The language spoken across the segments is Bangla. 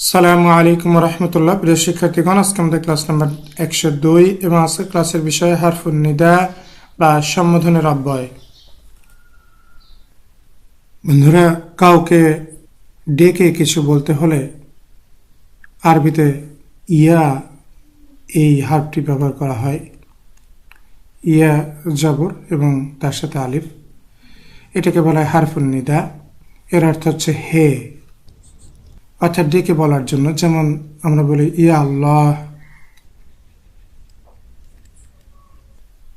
সালামু আলাইকুম রহমতুল্লাহ। প্রিয় শিক্ষার্থীগণ, আজকে আমাদের ক্লাস নাম্বার একশো দুই এবং আজকের ক্লাসের বিষয় হারফুন নিদা বা সম্বোধনের অব্যয়। বন্ধুরা, কাউকে ডেকে কিছু বলতে হলে আরবিতে ইয়া এই হারফটি ব্যবহার করা হয়। ইয়া জবর এবং তার সাথে আলিফ। এটাকে বলা হয় হারফুন নিদা। এর অর্থ হচ্ছে হে। অর্থাৎ ডেকে বলার জন্য, যেমন আমরা বলি, ইয়া আল্লাহ।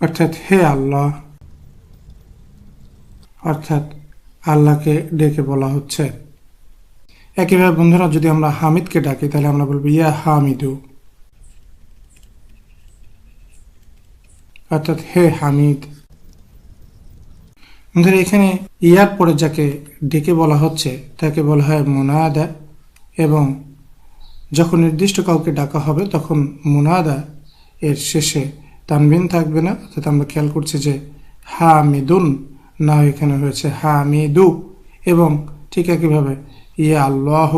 অর্থাৎ, হে আল্লাহ। অর্থাৎ, আল্লাহকে ডেকে বলা হচ্ছে। একইভাবে বন্ধুরা, যদি আমরা হামিদকে ডাকি, তাহলে আমরা বলব, ইয়া হামিদু। অর্থাৎ, হে হামিদ। বন্ধুরা, এখানে ইয়ার পরে যাকে ডেকে বলা হচ্ছে, তাকে বলা হয় মোনাদা। এবং যখন নির্দিষ্ট কাউকে ডাকা হবে, তখন মুনাদা এর শেষে তানবিন থাকবে না। অর্থাৎ আমরা খেয়াল করছি যে হা মিদুন না এখানে হয়েছে হা মিদু এবং ঠিক একইভাবে ইয়ে আল্লাহ,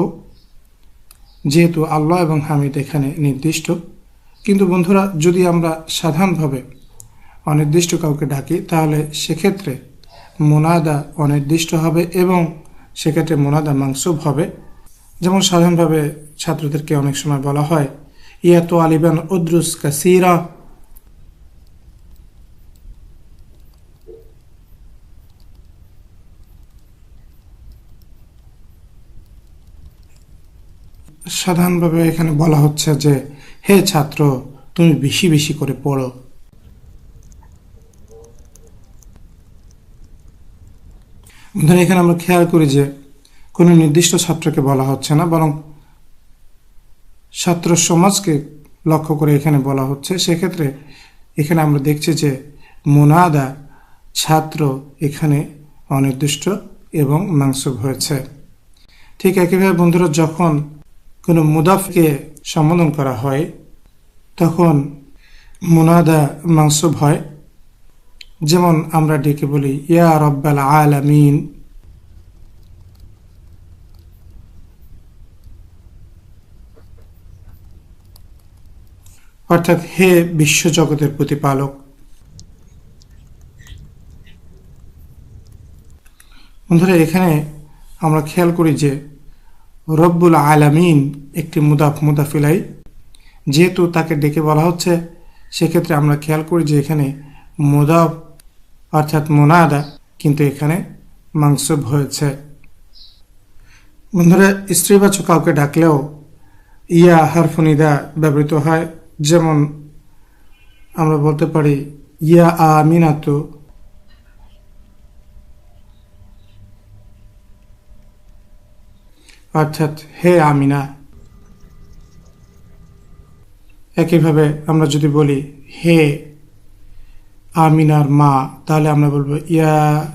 যেহেতু আল্লাহ এবং হামিদ এখানে নির্দিষ্ট। কিন্তু বন্ধুরা, যদি আমরা সাধারণভাবে অনির্দিষ্ট কাউকে ডাকি, তাহলে সেক্ষেত্রে মোনাদা অনির্দিষ্ট হবে এবং সেক্ষেত্রে মোনাদা মাংসুব হবে। যেমন সাধারণভাবে ছাত্রদেরকে অনেক সময় বলা হয় ইয়া তো আলিবান উদ্রুস কাসিরা। সাধারণভাবে এখানে বলা হচ্ছে যে, হে ছাত্র, তুমি বেশি বেশি করে পড়ো। এখানে আমরা খেয়াল করি যে কোনো নির্দিষ্ট ছাত্রকে বলা হচ্ছে না, বরং ছাত্র সমাজকে লক্ষ্য করে এখানে বলা হচ্ছে। সেক্ষেত্রে এখানে আমরা দেখছি যে মোনাদা ছাত্র এখানে অনির্দিষ্ট এবং মাংসুব হয়েছে। ঠিক একইভাবে বন্ধুরা, যখন কোনো মুদাফকে সম্বোধন করা হয়, তখন মোনাদা মাংসুব হয়। যেমন আমরা ডেকে বলি, ইয়া রব্বাল আলামিন। অর্থাৎ হে বিশ্বজগতের প্রতিপালক। বন্ধুরা, এখানে আমরা খেয়াল করি যে রব্বুল আলামিন একটি মুদাফ মুদাফিলাই, যেহেতু তাকে ডেকে বলা হচ্ছে, সেক্ষেত্রে আমরা খেয়াল করি যে এখানে মুদাফ অর্থাৎ মোনাদা কিন্তু এখানে মাংসব হয়েছে। বন্ধুরা, স্ত্রীবাচক কাউকে ডাকলেও ইয়া হারফুনিদা ব্যবহৃত হয়। যেমন আমরা বলতে পারি, ইয়া আমিনাতু। অর্থাৎ, হে আমিনা। একইভাবে আমরা যদি বলি, হে আমিনার মা, তাহলে আমরা বলব, ইয়া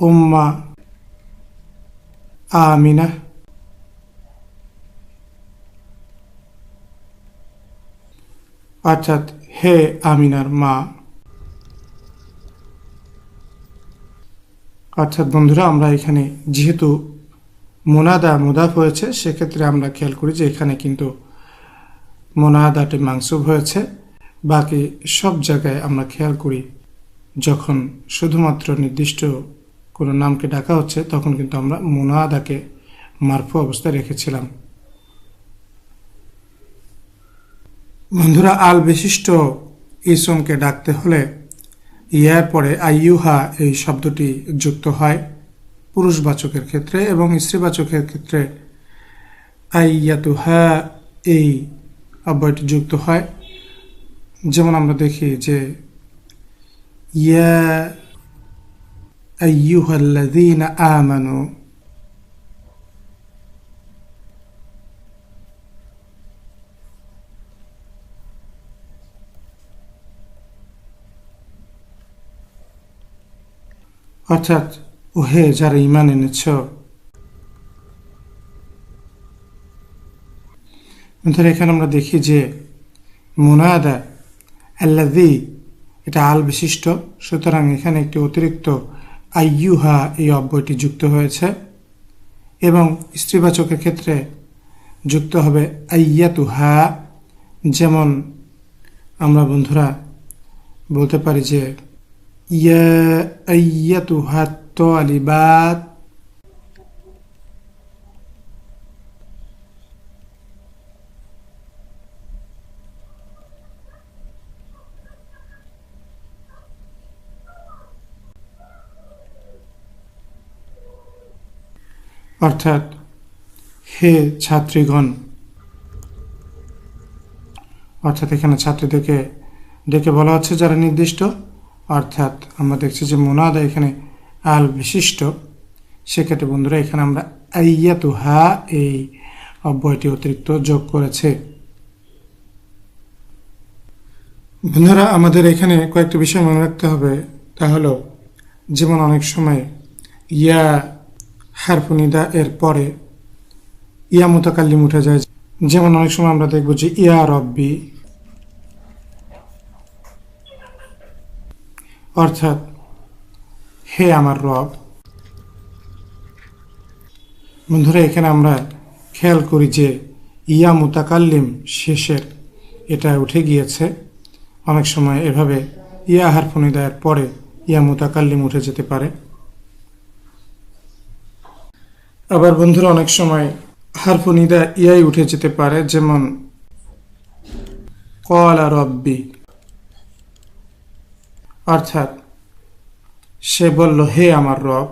উম্মা আমিনা। অর্থাৎ হে আমিনার মা। অর্থাৎ বন্ধুরা, আমরা এখানে যেহেতু মোনাদা, মোদাফ হয়েছে, সেক্ষেত্রে আমরা খেয়াল করি যে এখানে কিন্তু মোনাদাটি মাংসুব হয়েছে। বাকি সব জায়গায় আমরা খেয়াল করি, যখন শুধুমাত্র নির্দিষ্ট কোনো নামকে ডাকা হচ্ছে, তখন কিন্তু আমরা মোনাদাকে মারফু অবস্থায় রেখেছিলাম। বন্ধুরা আল বিশিষ্ট ইসমকে ডাকতে হলে ইয়ার পরে আইয়ুহা এই শব্দটি যুক্ত হয় পুরুষবাচকের ক্ষেত্রে এবং স্ত্রীবাচকের ক্ষেত্রে। আইয়াতুহা এই অব্যয়টি যুক্ত হয়। যেমন আমরা দেখি যে, ইয়া আইয়ুহাল্লাযীনা আমানু অর্থাৎ ওহে যারা ইমান এনেছ। ধরে এখানে আমরা দেখি যে, মুনাদা আল্লাদি এটা আল বিশিষ্ট, সুতরাং এখানে একটি অতিরিক্ত আইয়ুহা এই অব্যয়টি যুক্ত হয়েছে, এবং স্ত্রীবাচকের ক্ষেত্রে যুক্ত হবে আইয়াতু হা যেমন আমরা বন্ধুরা বলতে পারি যে আইয়াতু হাত তালিবাত অর্থাৎ হে ছাত্রীগণ অর্থাৎ এখানে ছাত্রীদেরকে ডেকে বলা হচ্ছে যারা নির্দিষ্ট অর্থাৎ আমরা দেখছি যে মোনাদা এখানে আল বিশিষ্ট সেক্ষেত্রে বন্ধুরা, এখানে আমরা আইয়াতু হা এই অব্যয়টি অতিরিক্ত যোগ করেছে। বন্ধুরা, আমাদের এখানে কয়েকটি বিষয় মনে রাখতে হবে। তা হলো, যেমন অনেক সময় ইয়া হারফুনিদা এর পরে ইয়া মোতাকাল্লিম উঠে যায়। যেমন অনেক সময় আমরা দেখব যে ইয়া রব্বি অর্থাৎ হে আমার রব। বন্ধুরা, এখানে আমরা খেয়াল করি যে ইয়া মুতাকাল্লিম শেষের এটা উঠে গিয়েছে। অনেক সময় এভাবে ইয়া হারফুনিদায়ের পরে ইয়া মুতাকাল্লিম উঠে যেতে পারে। আবার বন্ধুরা, অনেক সময় হারফুনিদা ইয়াই উঠে যেতে পারে, যেমন, কলা রব্বি অর্থাৎ সে বলল, হে আমার রব।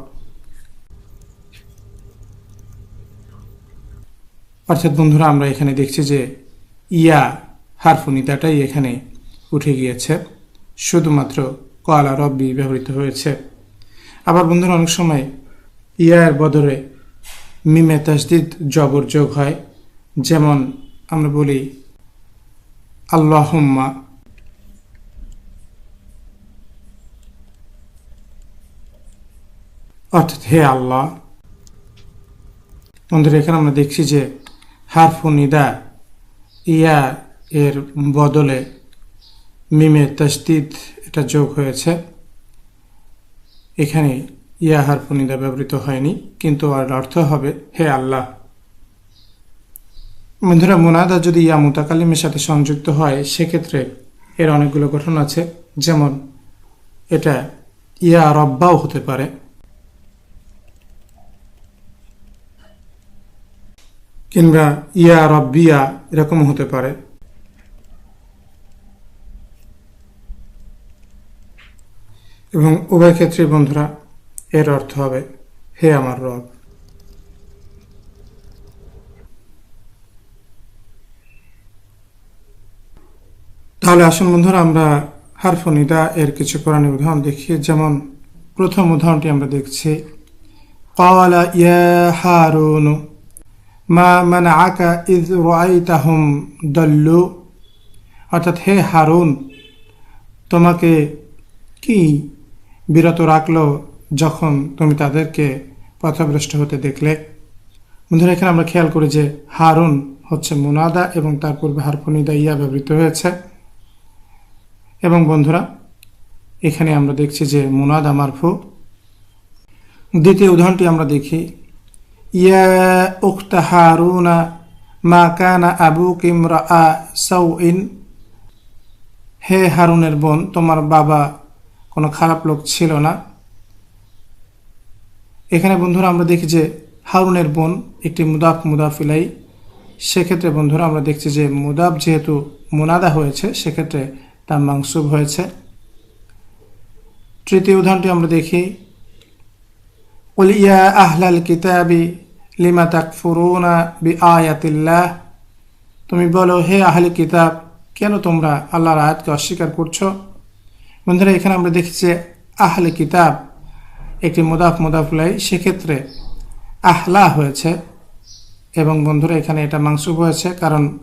অর্থাৎ বন্ধুরা, আমরা এখানে দেখছি যে ইয়া হারফুনিদাটাই এখানে উঠে গিয়েছে, শুধুমাত্র কলা রব্বি ব্যবহৃত হয়েছে। আবার বন্ধুরা, অনেক সময় ইয়ার বদলে মিমে তাসদিদ জবর যোগ হয়। যেমন আমরা বলি, আল্লাহম্মা অর্থাৎ হে আল্লাহ, বন্ধুরা, এখানে আমরা দেখছি যে হারফু নিদা, ইয়া এর বদলে মিমে তসদিদ এটা যোগ হয়েছে। এখানে ইয়া হারফুনিদা ব্যবহৃত হয়নি, কিন্তু আর অর্থ হবে হে আল্লাহ। বন্ধুরা, মোনাদা যদি ইয়া মুতাকালিমের সাথে সংযুক্ত হয়, সেক্ষেত্রে এর অনেকগুলো গঠন আছে। যেমন এটা ইয়া রব্বাও হতে পারে কিংবা ইয়া রব্বিয়া এরকম হতে পারে। এবং উভয় ক্ষেত্রে বন্ধুরা, এর অর্থ হবে, হে আমার রব। তাহলে আসুন বন্ধুরা, আমরা হারফনিদা এর কিছু পুরানি উদাহরণ দেখি। যেমন, প্রথম উদাহরণটি আমরা দেখছি, কালা ইয়া হারুনু মা মানে আকা ইজ রাই দল্লু। অর্থাৎ হে হারুন, তোমাকে কি বিরত রাখল যখন তুমি তাদেরকে পথভ্রষ্ট হতে দেখলে? বন্ধুরা, এখানে আমরা খেয়াল করি যে হারুন হচ্ছে মুনাদা এবং তার পূর্বে হারফনিদা ইয়া ব্যবহৃত হয়েছে। এবং বন্ধুরা, এখানে আমরা দেখছি যে মুনাদা মারফু। দ্বিতীয় উদাহরণটি আমরা দেখি। ইয়া উক্তা হারুনা মা কানা আবু কিমরা আ হে হারুনের বোন, তোমার বাবা কোনো খারাপ লোক ছিল না? এখানে বন্ধুরা আমরা দেখি যে হারুনের বোন একটি মুদাফ মুদাফিলাই সেক্ষেত্রে বন্ধুরা আমরা দেখছি যে মুদাফ যেহেতু মুনাদা হয়েছে, সেক্ষেত্রে তার মাংসুব হয়েছে। তৃতীয় উদাহরণটি আমরা দেখি। ইয়া আহলাল কিতাবি লিমা তাকফুরুনা বি আয়াতিল্লাহ তুমি বলো, হে আহলি কিতাব, কেন তোমরা আল্লাহর আয়াতকে অস্বীকার করছ? বন্ধুরা, এখানে আমরা দেখি যে আহলে কিতাব একটি মুদাফ মুদাফুলাই সেক্ষেত্রে আহলা হয়েছে। এবং বন্ধুরা, এখানে এটা মাংসুব হয়েছে, কারণ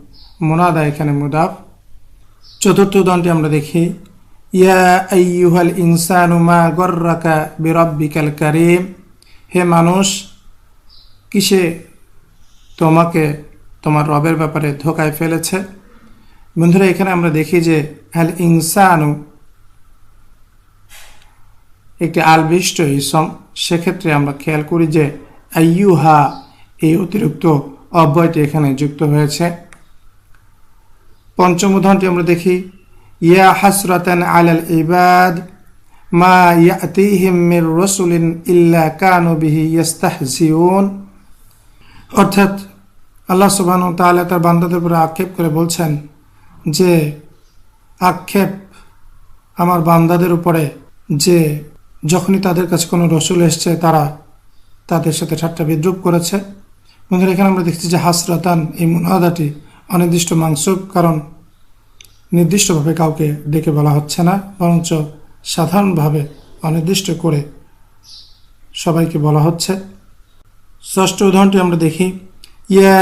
মোনাদা এখানে মুদাফ। চতুর্থ উদাহরণটি আমরা দেখি, ইয়া আইয়ুহাল ইনসানু মা গর্রাকা বিরব্বিকাল কারিম। হে মানুষ কিসে তোমাকে তোমার রবের ব্যাপারে ধোকায় ফেলেছে? বন্ধুরা, এখানে আমরা দেখি যে আল ইনসানু একটি আলবিষ্ট ইসম সেক্ষেত্রে আমরা খেয়াল করি যে আইয়ুহা এই অতিরিক্ত অব্যয়টি এখানে যুক্ত হয়েছে। পঞ্চম উদাহরণটি আমরা দেখি, ইয়া হাসরাতান আলাল ইবাদ, মা ইয়াতিহিম মির রাসূলিন ইল্লা কানু বিহি ইস্তাহজিউন অর্থাৎ আল্লাহ সুবহানাহু ওয়া তাআলা তার বান্দাদের উপরে আক্ষেপ করে বলছেন যে, আক্ষেপ আমার বান্দাদের উপরে যে, যখনই তাদের কাছে কোনো রসুল এসছে, তারা তাদের সাথে ঠাট্টা বিদ্রুপ করেছে। বন্ধুরা, এখানে আমরা দেখছি যে হাসরাতান এই মুনাদাটি অনির্দিষ্ট মাংসুব কারণ নির্দিষ্টভাবে কাউকে ডেকে বলা হচ্ছে না, বরঞ্চ সাধারণভাবে অনির্দিষ্ট করে সবাইকে বলা হচ্ছে। ষষ্ঠ উদাহরণটি আমরা দেখি। ইয়া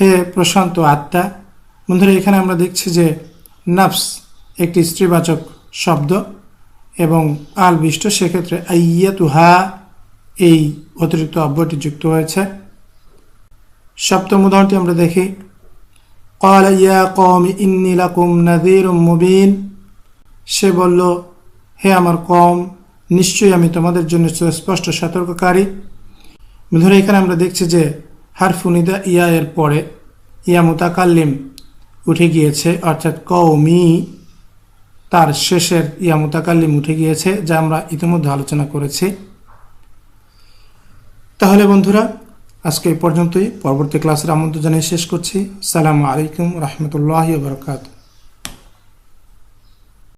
হে প্রশান্ত আত্মা, বন্ধুরা, এখানে আমরা দেখছি যে নাফস একটি স্ত্রীবাচক শব্দ এবং আল বিষ্ট সেক্ষেত্রে আইয়া তুহা এই অতিরিক্ত অব্যটি যুক্ত হয়েছে। সপ্তম উদাহরণটি আমরা দেখি। কল ইয়া কম ইন্নি লাকুম নাদির মুবিন। সে বলল, হে আমার কম নিশ্চয়ই আমি তোমাদের জন্য স্পষ্ট সতর্ককারী। ধরে এখানে আমরা দেখছি যে হারফুনিদা ইয়া এর পরে ইয়া মুতাকাল্লিম উঠে গিয়েছে, অর্থাৎ কৌমি তার শেষের ইয়া মুতাকাল্লিম উঠে গিয়েছে, যা আমরা ইতিমধ্যে আলোচনা করেছি। তাহলে বন্ধুরা, আজকে এই পর্যন্তই। পরবর্তী ক্লাসের আমন্ত্রণ জানিয়ে শেষ করছি। সালামু আলাইকুম রহমতুল্লাহ বরকাত